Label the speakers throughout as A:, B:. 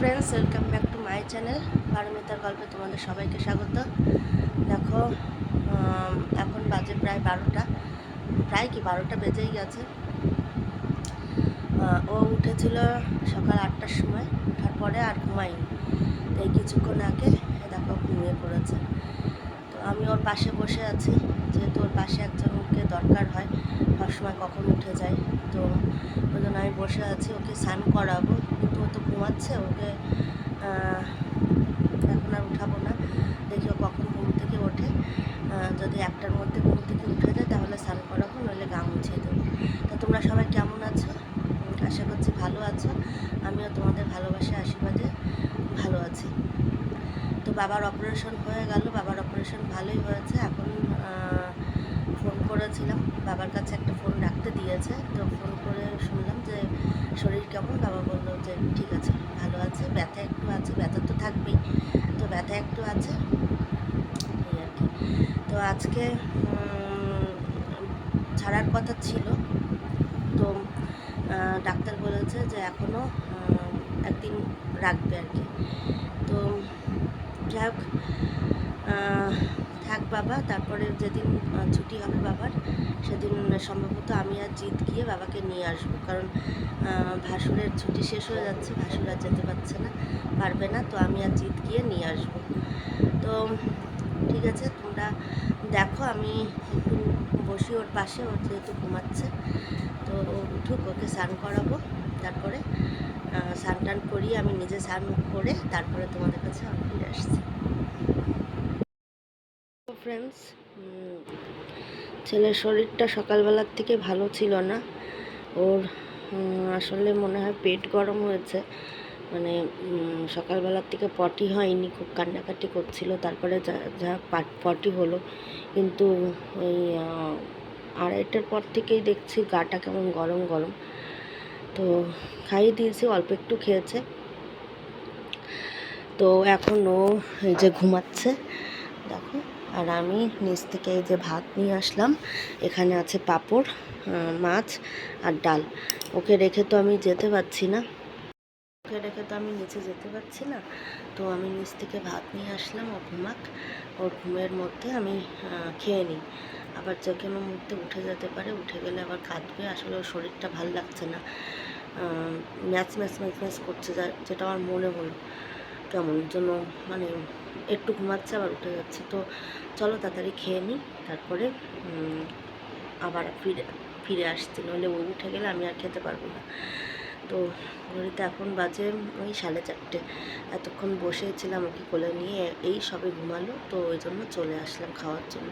A: Friends welcome back to my channel পারমিতার গল্পে তোমাদের সবাইকে স্বাগত। দেখো এখন বাজে প্রায় বারোটা, প্রায় কি বারোটা বেজেই গেছে। ও উঠেছিল সকাল আটটার সময় ওঠার পরে আর ঘুমায়নি। তো এই কিছুক্ষণ আগে দেখো ঘুমিয়ে পড়েছে। তো আমি ওর পাশে বসে আছি, যেহেতু ওর পাশে একজনকে দরকার হয়, সবসময় কখন উঠে যায়। তো ওই জন্য আমি বসে আছি, ওকে স্নান করাবো। ও তো ঘুমাচ্ছে, ওকে এখন আর উঠাবো না। দেখি ও কখন ঘুম থেকে ওঠে। যদি একটার মধ্যে ঘুম থেকে উঠে যায় তাহলে স্নান করাবো, নইলে গা মুছিয়ে দেবো। তো তোমরা সবাই কেমন আছো? আশা করছি ভালো আছো। আমিও তোমাদের ভালোবাসা, আশীর্বাদে ভালো আছি। তো বাবার অপারেশন হয়ে গেল, বাবার অপারেশন ভালোই হয়েছে। এখন ফোন করেছিলাম। বাবার কাছে একটা ফোন রাখতে দিয়েছে। তো ফোন করে শুনলাম যে শরীর কেমন বাবা ঠিক আছে, ভালো আছে, ব্যথা একটু আছে, ব্যথা তো থাকবেই। তো ব্যথা একটু আছে, এই আর কি। তো আজকে ছাড়ার কথা ছিল। তো ডাক্তার বলেছে যে এখনও একদিন রাখবে আর কি। তো, যাই হোক থাক বাবা, তারপরে যেদিন ছুটি হবে বাবার, সেদিন সম্ভবত আমি আর জিত গিয়ে বাবাকে নিয়ে আসব। কারণ ভাসুরের ছুটি শেষ হয়ে যাচ্ছে, ভাসুর আর যেতে পারছে না, পারবে না, তো আমি আর জিত গিয়ে নিয়ে আসব। তো, ঠিক আছে, তোমরা দেখো, আমি একটু বসি ওর পাশে ওর যেহেতু ঘুমাচ্ছে, তো উঠুক, ওকে স্নান করাবো, তারপরে স্নান টান করিয়ে আমি নিজে স্নান করে তারপরে তোমাদের কাছে আমি ফিরে আসছি। ফ্রেন্ডস ছেলের শরীরটা সকালবেলার থেকে ভালো ছিল না। ওর আসলে মনে হয় পেট গরম হয়েছে। মানে সকালবেলার থেকে পটি হয়নি, খুব কান্নাকাটি করছিল। তারপরে যা যা পটি হলো। কিন্তু ওই আড়াইটার পর থেকেই দেখছি গাটা কেমন গরম গরম। তো খাইয়ে দিয়েছি, অল্প একটু খেয়েছে। তো এখন ও এই যে ঘুমাচ্ছে, দেখো। আর আমি নিচ থেকে এই যে ভাত নিয়ে আসলাম, এখানে আছে পাঁপড় মাছ আর ডাল। ওকে রেখে তো আমি যেতে পারছি না। ওকে রেখে তো আমি নিচে যেতে পারছি না। তো আমি নিচ থেকে ভাত নিয়ে আসলাম, ও ঘুমাক। ওর ঘুমের মধ্যে আমি খেয়ে নিই। আবার যে কোনো মুহূর্তে উঠে যেতে পারে, উঠে গেলে আবার কাঁদবে। আসলে ওর শরীরটা ভালো লাগছে না। ম্যাচ ম্যাচ ম্যাচ ম্যাচ করছে যেটা আমার মনে হলো। কেমন জন্য মানে একটু ঘুমাচ্ছে আবার উঠে যাচ্ছে। তো চলো তাড়াতাড়ি খেয়ে নিই তারপরে আবার ফিরে ফিরে আসছি। নইলে ও উঠে গেলে আমি আর খেতে পারব না। তো ঘড়িতে এখন বাজে ওই সাড়ে চারটে। এতক্ষণ বসেছিলাম ওকে কোলে নিয়ে, এই সবে ঘুমালো, তো ওই জন্য চলে আসলাম খাওয়ার জন্য।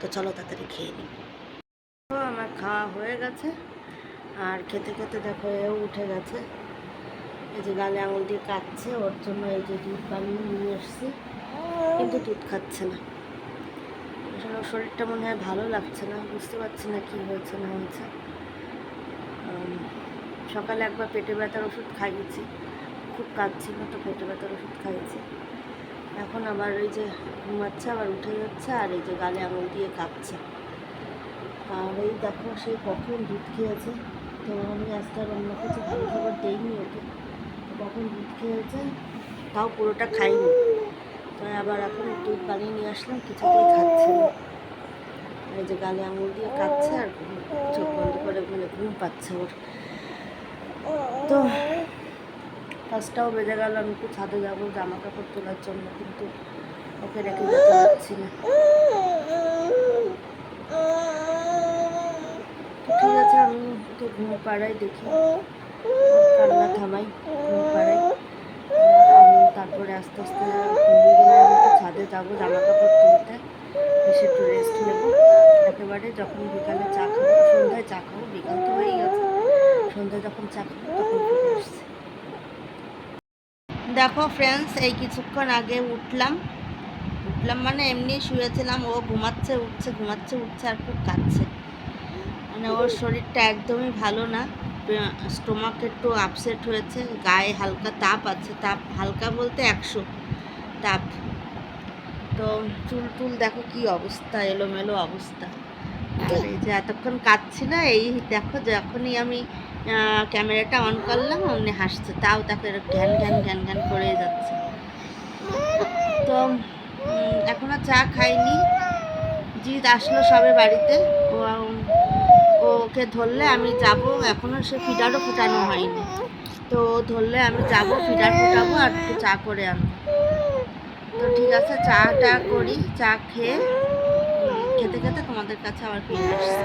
A: তো চলো তাড়াতাড়ি খেয়ে নিই আমার খাওয়া হয়ে গেছে। আর খেতে খেতে দেখো এও উঠে গেছে। এই যে গালে আঙুল দিয়ে কাটছে ওর জন্য এই যে দুধ বানিয়ে নিয়ে এসছি। কিন্তু দুধ খাচ্ছে না। আসলে ওর শরীরটা মনে হয় ভালো লাগছে না, বুঝতে পারছি না কী হয়েছে, না হয়েছে। সকালে একবার পেটে ব্যথার ওষুধ খাইয়েছি, খুব কাঁদছিল তো পেটে ব্যথার ওষুধ খাইয়েছি। এখন আবার এই যে ঘুমাচ্ছে, আবার উঠে যাচ্ছে, আর এই যে গালে আঙুল দিয়ে কাঁপছে আর এই দেখো সেই কখন দুধ খেয়েছে, তো আমি আজকে আর অন্য কিছু ভালো খাবার দেইনি ওকে। কখন দুধ খেয়েছে তাও পুরোটা খাইনি। তাই আবার এখন দুধ বানিয়ে নিয়ে আসলাম, কিছুতেই খাচ্ছে এই যে গালে আঙুল দিয়ে কাচ্ছে আর চোখ বন্ধ করে মানে ঘুম পাচ্ছে ওর। তো পাঁচটাও বেজে গেল, আমি একটু ছাদে যাব জামা কাপড় তোলার জন্য, কিন্তু ওকে রেখে যেতে পারছি না। ঠিক আছে, আমি তো ঘুম পাড়াই দেখি। কান্না থামাই পাড়াই। তারপরে আস্তে আস্তে ছাদে যাব জামা কাপড় তুলতে। এসে একটু রেস্ট নেব। একেবারে যখন বিকালে চা খাব, সন্ধ্যায় চা খাব, বিকাল তো হয়ে গেছে। সন্ধ্যায় যখন চা খাব, তখন দেখো ফ্রেন্ডস এই কিছুক্ষণ আগে উঠলাম। উঠলাম মানে এমনি শুয়েছিলাম, ও ঘুমাচ্ছে, উঠছে ঘুমাচ্ছে, উঠছে, আর খুব কাঁদছে। মানে ওর শরীরটা একদমই ভালো না। স্টোমাক একটু আপসেট হয়েছে, গায়ে হালকা তাপ আছে, তাপ হালকা বলতে একশো তাপ। তো চুল টুল দেখো কি অবস্থা, এলোমেলো অবস্থা। আর এই যে এতক্ষণ কাঁদছি না, এই দেখো যখনই আমি ক্যামেরাটা অন করলাম, অমনি হাসছে। তাও তাকে ঘ্যান ঘ্যান ঘ্যান ঘ্যান করে যাচ্ছে। তো এখনও চা খাইনি। জিৎ আসলো সবে বাড়িতে। ও ওকে ধরলে আমি যাব, এখনও সে ফিডারও ফোটানো হয়নি। তো ধরলে আমি যাব, ফিডার ফোটাবো আর একটু চা করে আনব। তো ঠিক আছে, চাটা করি, চা খেয়ে খেতে খেতে তোমাদের কাছে আবার ফিরে আসছি।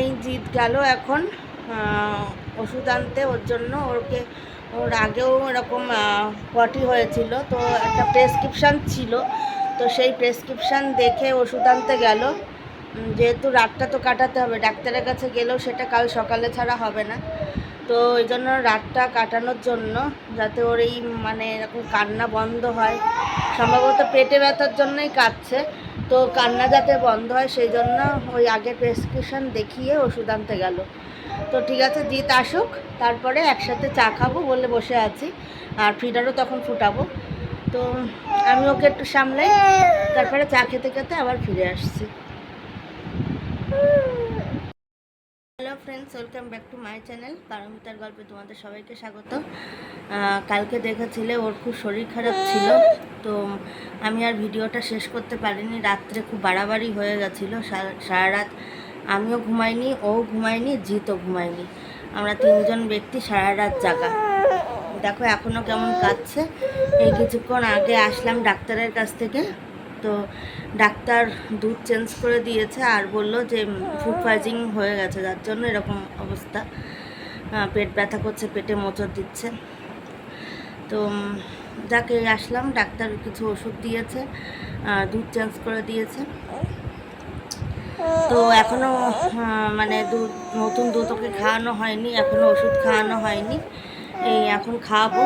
A: এই জিৎ গেল এখন ওষুধ আনতে, ওর জন্য ওকে ওর আগেও এরকম পটি হয়েছিল, তো একটা প্রেসক্রিপশান ছিল। তো সেই প্রেসক্রিপশান দেখে ওষুধ আনতে গেল। যেহেতু রাতটা তো কাটাতে হবে, ডাক্তারের কাছে গেলেও সেটা কাল সকালে ছাড়া হবে না। তো ওই জন্য রাতটা কাটানোর জন্য যাতে ওর এই মানে এরকম কান্না বন্ধ হয়, সম্ভবত পেটে ব্যথার জন্যই কাঁদছে তো কান্না যাতে বন্ধ হয় সেই জন্য ওই আগে প্রেসক্রিপশন দেখিয়ে ওষুধ আনতে গেল। তো ঠিক আছে, জিৎ আসুক, তারপরে একসাথে চা খাব বলে বসে আছি, আর ফিডারও তখন ফুটাবো। তো আমি ওকে একটু সামলাই, তারপরে চা খেতে খেতে আবার ফিরে আসছি। Hello friends welcome back to my channel পারমিতার গল্পে তোমাদের সবাইকে স্বাগত। কালকে দেখেছিলে, ওর খুব শরীর খারাপ ছিল, তো আমি আর ভিডিওটা শেষ করতে পারিনি, রাত্রে খুব বাড়াবাড়ি হয়ে গেছিল, সারা রাত আমিও ঘুমাইনি, ও ঘুমায়নি, জিতও ঘুমায়নি। আমরা তিনজন ব্যক্তি সারা রাত জাগা। দেখো এখনও কেমন কাঁদছে। এই কিছুক্ষণ আগে আসলাম ডাক্তারের কাছ থেকে। তো ডাক্তার দুধ চেঞ্জ করে দিয়েছে আর বলল যে ফুড পয়জিং হয়ে গেছে, যার জন্য এরকম অবস্থা। পেট ব্যথা করছে, পেটে মোচড় দিচ্ছে। তো যাকে আসলাম, ডাক্তার কিছু ওষুধ দিয়েছে দুধ চেঞ্জ করে দিয়েছে। তো এখনও মানে দুধ, নতুন দুধ ওকে খাওয়ানো হয়নি এখনও ওষুধ খাওয়ানো হয়নি। এই এখন খাওয়াবো।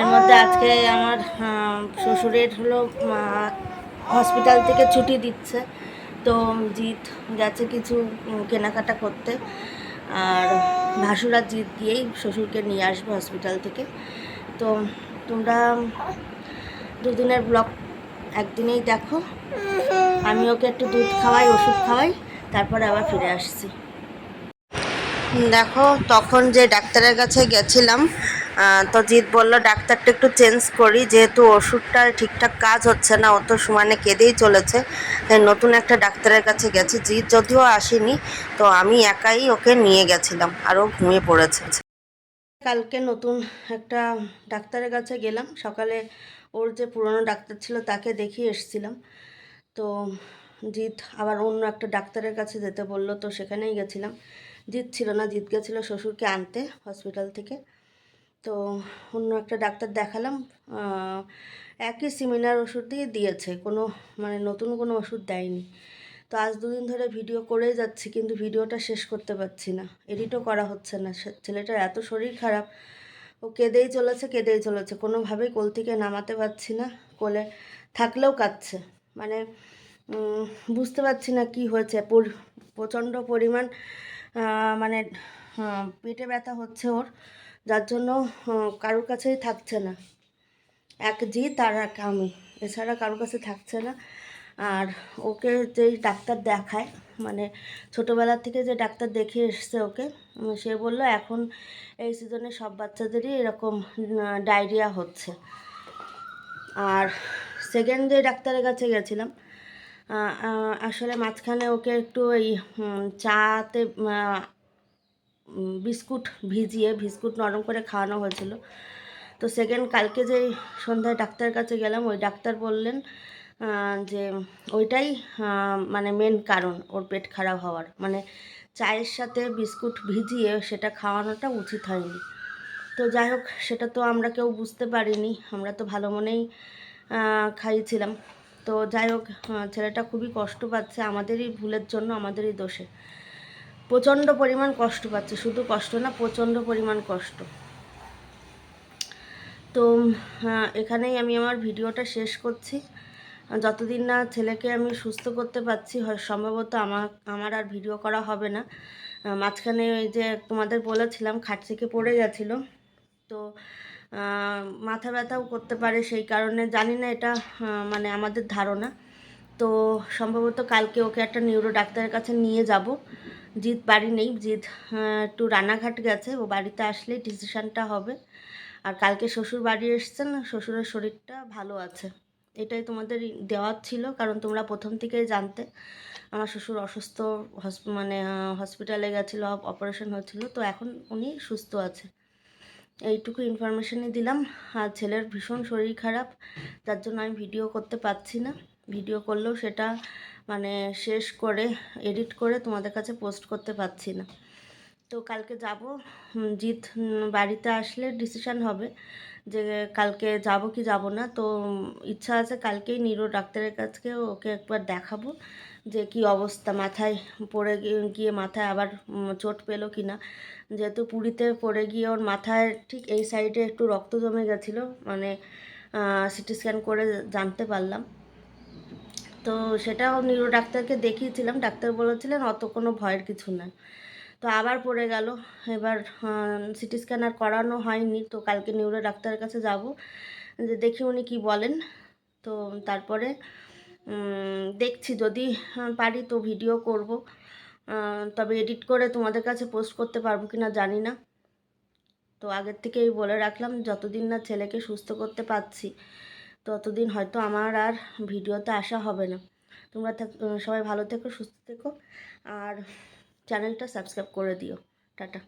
A: এর মধ্যে আজকে আমার শ্বশুরের হলো হসপিটাল থেকে ছুটি দিচ্ছে। তো জিৎ গেছে কিছু কেনাকাটা করতে। আর ভাসুরা জিৎ গিয়েই শ্বশুরকে নিয়ে আসবে হসপিটাল থেকে। তো তোমরা দুদিনের ব্লগ একদিনেই দেখো। আমি ওকে একটু দুধ খাওয়াই, ওষুধ খাওয়াই, তারপরে আবার ফিরে আসছি। দেখো, তখন যে ডাক্তারের কাছে গেছিলাম তো জিৎ বলল, ডাক্তারটা একটু চেঞ্জ করি, যেহেতু ওষুধটা ঠিকঠাক কাজ হচ্ছে না অত সমানে কেঁদেই চলেছে নতুন একটা ডাক্তারের কাছে গেছি। জিৎ যদিও আসেনি, তো আমি একাই ওকে নিয়ে গেছিলাম, আর ও ঘুমিয়ে পড়েছে। কালকে নতুন একটা ডাক্তারের কাছে গেলাম, সকালে ওর যে পুরনো ডাক্তার ছিল, তাকে দেখিয়ে এসেছিলাম। তো জিৎ আবার অন্য একটা ডাক্তারের কাছে যেতে বলল, তো সেখানেই গেছিলাম। জিৎ ছিল না, জিৎ গেছিল শ্বশুরকে আনতে, হসপিটাল থেকে। তো অন্য একটা ডাক্তার দেখালাম একই সিমিলার ওষুধ দিয়ে দিয়েছে, কোনো মানে নতুন কোনো ওষুধ দেয়নি। তো আজ দুদিন ধরে ভিডিও করেই যাচ্ছি, কিন্তু ভিডিওটা শেষ করতে পারছি না এডিটও করা হচ্ছে না ছেলেটার এত শরীর খারাপ, ও কেঁদেই চলেছে কেঁদেই চলেছে, কোনোভাবেই কোল থেকে নামাতে পারছি না, কোলে থাকলেও কাঁদছে মানে বুঝতে পারছি না কি হয়েছে প্রচণ্ড পরিমাণ মানে পেটে ব্যথা হচ্ছে ওর যার জন্য কারোর কাছেই থাকছে না। এক জিৎ আর এক আমি। এছাড়া কারোর কাছে থাকছে না। আর ওকে যেই ডাক্তার দেখায় মানে ছোটোবেলা থেকে যে ডাক্তার দেখিয়ে এসছে ওকে সে বলল, এখন এই সিজনে সব বাচ্চাদেরই এরকম ডায়রিয়া হচ্ছে। আর সেকেন্ড যে ডাক্তারের কাছে গেছিলাম আসলে মাঝখানে ওকে একটু ওই চাতে বিস্কুট ভিজিয়ে, বিস্কুট নরম করে খাওয়ানো হয়েছিল। তো সেকেন্ড কালকে যে সন্ধ্যায় ডাক্তারের কাছে গেলাম, ওই ডাক্তার বললেন যে ওইটাই মানে মেন কারণ ওর পেট খারাপ হওয়ার। মানে চায়ের সাথে বিস্কুট ভিজিয়ে সেটা খাওয়ানোটা উচিত হয়নি। তো যাই হোক, সেটা তো আমরা কেউ বুঝতে পারিনি। আমরা তো ভালো মনেই খাইয়েছিলাম তো যাই হোক ছেলেটা খুবই কষ্ট পাচ্ছে। আমাদেরই ভুলের জন্য আমাদেরই দোষে। প্রচণ্ড পরিমাণ কষ্ট পাচ্ছে শুধু কষ্ট না প্রচণ্ড পরিমাণ কষ্ট। তো আহ, এখানেই আমি আমার ভিডিওটা শেষ করছি। যতদিন না ছেলেকে আমি সুস্থ করতে পারছি হয় সম্ভবত আমার আমার আর ভিডিও করা হবে না। মাঝখানে ওই যে তোমাদের বলেছিলাম খাট থেকে পড়ে গেছিল। তো মাথা ব্যথাও করতে পারে সেই কারণে জানি না এটা মানে আমাদের ধারণা। তো সম্ভবত কালকে ওকে একটা নিউরো ডাক্তারের কাছে নিয়ে যাব। জিৎ বাড়ি নেই, জিৎ একটু রানাঘাট গেছে, ও বাড়িতে আসলেই ডিসিশানটা হবে। আর কালকে শ্বশুর বাড়ি এসছেন, শ্বশুরের শরীরটা ভালো আছে। এটাই তোমাদের দেওয়ার ছিল, কারণ তোমরা প্রথম থেকেই জানতে। আমার শ্বশুর অসুস্থ, হস- মানে হসপিটালে গেছিল অপারেশন হয়েছিল, তো এখন উনি সুস্থ আছে। এইটুকু ইনফরমেশানই দিলাম। আর ছেলের ভীষণ শরীর খারাপ যার জন্য আমি ভিডিও করতে পারছি না। ভিডিও করলেও সেটা মানে শেষ করে এডিট করে তোমাদের কাছে পোস্ট করতে পারছি না। তো কালকে যাব জিৎ বাড়িতে আসলে ডিসিশন হবে যে কালকে যাব কি যাব না। তো ইচ্ছা আছে কালকেই নিরো ডাক্তারের কাছে ওকে একবার দেখাবো যে কি অবস্থা, মাথায় পড়ে গিয়ে মাথায় আবার চোট পেল কি না। যেহেতু পুরীতে পড়ে গিয়ে ওর মাথায় ঠিক এই সাইডে একটু রক্ত জমে গেছিল মানে সিটি স্ক্যান করে জানতে পারলাম। তো সেটাও নিউরো ডাক্তারকে দেখিয়েছিলাম। ডাক্তার বলেছিলেন, অত কোনো ভয়ের কিছু না। তো আবার পড়ে গেল। এবার সিটি স্ক্যান আর করানো হয়নি। তো কালকে নিউরো ডাক্তারের কাছে যাব, যে দেখি উনি কি বলেন। তো তারপরে দেখছি। যদি পারি তো ভিডিও করব। তবে এডিট করে তোমাদের কাছে পোস্ট করতে পারব কি না জানি না। তো আগের থেকেই বলে রাখলাম, যতদিন না ছেলেকে সুস্থ করতে পারছি ততদিন হয়তো আমার আর ভিডিওতে আসা হবে না। তোমরা সবাই ভালো থেকো, সুস্থ থেকো। আর চ্যানেলটা সাবস্ক্রাইব করে দিও। টাটা।